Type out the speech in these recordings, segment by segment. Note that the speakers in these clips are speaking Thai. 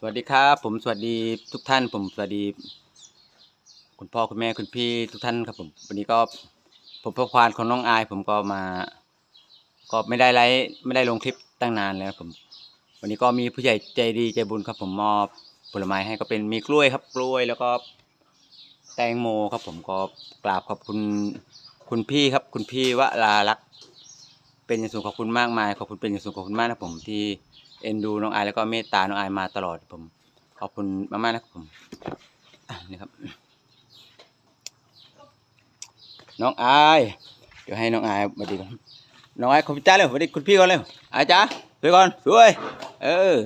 สวัสดีครับผมสวัสดีทุกท่าน ผมสวัสดี คุณพ่อคุณแม่คุณพี่ทุกท่านครับผมวันนี้ก็ผมพ่อควานของน้องอาย ผมก็มา ก็ไม่ได้ไลฟ์ไม่ได้ลงคลิปตั้งนานแล้วผม วันนี้ก็มีผู้ใหญ่ใจดีใจบุญครับ ผมมอบผลไม้ให้ก็เป็นมีกล้วยครับ กล้วยแล้วก็ แตงโมครับ ผมก็กราบขอบคุณคุณพี่ครับ คุณพี่วราลักษณ์เป็นอย่างสูงขอบคุณมากมายขอบคุณเป็นอย่างสูงขอบคุณมากนะผมที่ เอ็นดูน้องอายแล้วก็เมตตาน้องอายมาตลอดผม ขอบคุณมากๆนะครับผมนี่ครับ น้องอายเดี๋ยวให้น้องอายมาดีก่อนน้องอายขอบคุณจ้าเร็วสวัสดีคุณพี่ก่อนเร็วอายจ้าสวยก่อนสวยเออ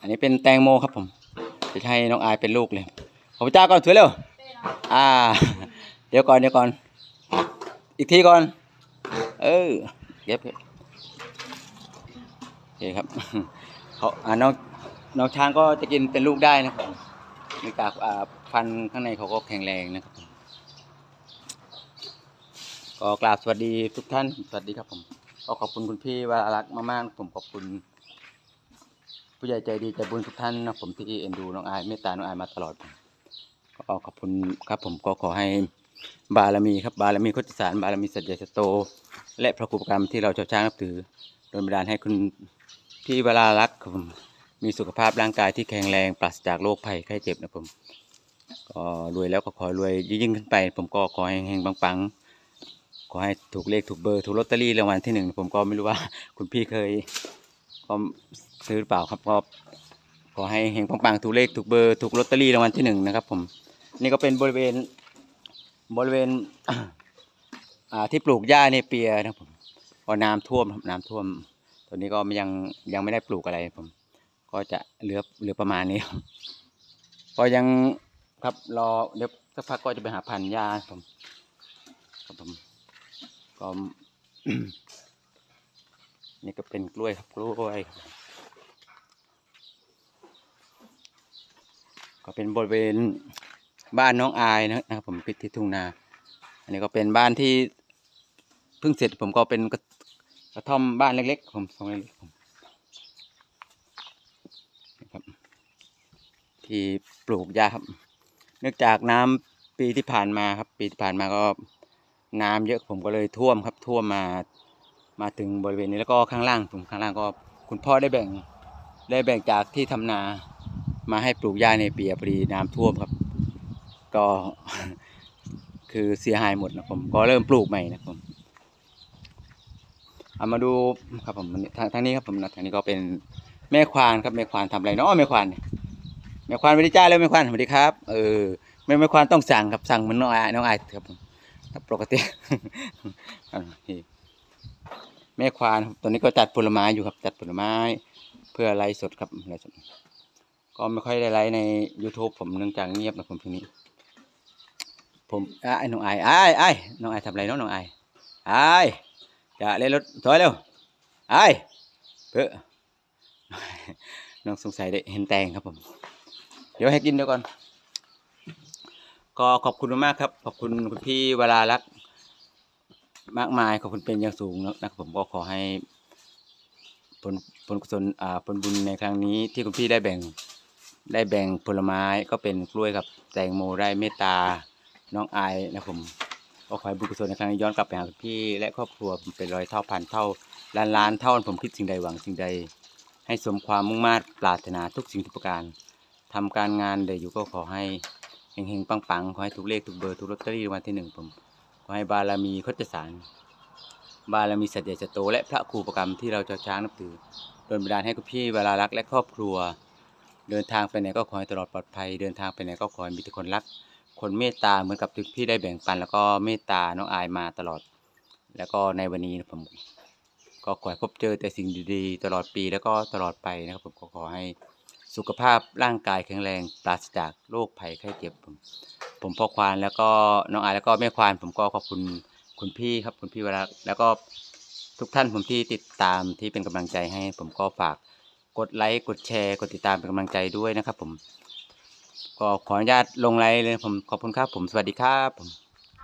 อันนี้เป็นแตงโมครับผมจะให้น้องอายเป็นลูกเลยขอบคุณจ้าก่อนสวยเร็วอ่า เดี๋ยวก่อนเดี๋ยวก่อน อีกทีก่อน เออเก็บ เก็บโอเคครับเขาอ่าน้องน้องช้างก็จะกินเป็นลูกได้นะครับมเนื่องจากอ่าฟันข้างในเขาก็แข็งแรงนะครับก็กราบสวัสดีทุกท่าน สวัสดีครับผมก็ขอบคุณคุณพี่วารักมากๆผมขอบคุณ ผู้ใหญ่ใจดีใจบุญทุกท่านนะผมที่เอ็นดูน้องอายเมตตาน้องอายมาตลอดก็ขอบคุณครับผมก็ขอให้บารมีครับบารมีโคติสารบารมีสัจจสโต และพระครูปกรรมที่เราชาวช้างนับถือโดนบันดาลให้คุณ พี่วรารักษ์ครับผมมีสุขภาพร่างกายที่แข็งแรงปราศจากโรคภัยไข้เจ็บนะผมก็รวยแล้วก็ขอรวยยิ่งขึ้นไป ผมก็ขอให้เฮงๆปังๆขอให้ถูกเลขถูกเบอร์ถูกลอตเตอรี่รางวัลที่หนึ่งผมก็ไม่รู้ว่า คุณพี่เคยก็ซื้อหรือเปล่าครับก็ขอให้เฮงปังๆถูกเลขถูกเบอร์ถูกลอตเตอรี่รางวัลที่หนึ่งนะครับ ผมนี่ก็เป็นบริเวณบริเวณที่ปลูกหญ้าในเปียนะผมพอน้ำท่วมน้ำท่วม ตัวนี้ก็ยังยังไม่ได้ปลูกอะไรผม ก็จะเหลือเหลือประมาณนี้ก็ยังครับรอเดี๋ยวสักพักก็จะไปหาพันธุ์หญ้าผมครับผมก็นี่ก็เป็นกล้วยครับกล้วยก็เป็นบริเวณบ้านน้องอายนะครับผมปิดที่ทุ่งนา อันนี้ก็เป็นบ้านที่เพิ่งเสร็จผมก็เป็น กระท่อมบ้านเล็กๆผมทรงเล็กๆผมนะครับ ที่ปลูกหญ้าครับ เนื่องจากน้ำปีที่ผ่านมาครับ ปีที่ผ่านมาก็น้ำเยอะผมก็เลยท่วมครับ ท่วมมามาถึงบริเวณนี้แล้วก็ข้างล่างผมข้างล่างก็ คุณพ่อได้แบ่งได้แบ่งจากที่ทำนามาให้ปลูกหญ้าในเปียพอดีน้ำท่วมครับ ก็คือเสียหายหมดนะผม ก็เริ่มปลูกใหม่นะผม เอามาดูครับผมทางทางนี้ครับผมนะทางนี้ก็เป็นแม่ควานครับแม่ควานทำอะไรเนาะแม่ควานเนี่ยแม่ควานสวัสดีจ้าแล้วแม่ควานสวัสดีครับเออแม่แม่ควานต้องสั่งครับสั่งเหมือนน้องไอายน้องไอายครับผมปกติแม่ควานครับตอนนี้ก็จัดผลไม้อยู่ครับจัดผลไม้เพื่อไลฟ์สดครับไลฟ์สดก็ไม่ค่อยได้ไลฟ์ใน YouTube ผมเนื่องจากเงียบนะผมทีนี้ ผมไอ้น้องไอ้ไอ้ไอ้น้องไอ้ทำอะไรเนาะน้องไอ้ไอ้ จะเล่นรถถอยเร็วไอ้เพื่อน้องสงสัยได้เห็นแตงครับผม เดี๋ยวให้กินเดี๋ยวก่อน ก็ขอบคุณมากครับ ขอบคุณคุณพี่เวลารัก มากมายขอบคุณเป็นอย่างสูงนะครับผมก็ขอให้ผลผลกุศลอ่าผลบุญในครั้งนี้ ที่คุณพี่ได้แบ่งได้แบ่งผลไม้ก็เป็นกล้วยกับแตงโมได้เมตตาน้องอายนะผม ก็ขอให้บุญกุศลในครั้งนี้ย้อนกลับไปหาพี่และครอบครัวเป็นร้อยเท่าพันเท่าล้านล้านเท่าผมคิดสิ่งใดหวังสิ่งใด ให้สมความมุ่งมา่ปรารถนาทุกสิ่งทุกประการทำการงานใดอยู่ก็ขอให้เฮงๆปังๆขอให้ถูกเลขถูกเบอร์ถูกลอตเตอรี่รางวัลที่หนึ่งผมขอให้บารมีโคจสารบารมีสัจเจจโต และพระครูประกรรมที่เราเจ้าช้างนับถือโดนบันดาลให้คุณพี่เวลารักและครอบครัว เดินทางไปไหนก็ขอให้ตลอดปลอดภัย เดินทางไปไหนก็ขอให้มีแต่คนรัก คนเมตตาเหมือนกับที่พี่ได้แบ่งปัน แล้วก็เมตตาน้องอายมาตลอด แล้วก็ในวันนี้ผมก็ขอให้พบเจอแต่สิ่งดีๆ ตลอดปีแล้วก็ตลอดไปนะครับผมก็ขอให้สุขภาพร่างกายแข็งแรงปราศจากโรคภัยไข้เจ็บผมผมพ่อควานแล้วก็น้องอายแล้วก็แม่ควานผมก็ขอบคุณคุณพี่ครับคุณพี่วรักแล้วก็ทุกท่านผมที่ติดตามที่เป็นกำลังใจให้ ผมก็ฝากกดไลค์กดแชร์ กดติดตามเป็นกำลังใจด้วยนะครับผม ก็ขออนุญาตลงไลน์เลยผมขอบคุณครับผมสวัสดีครับผม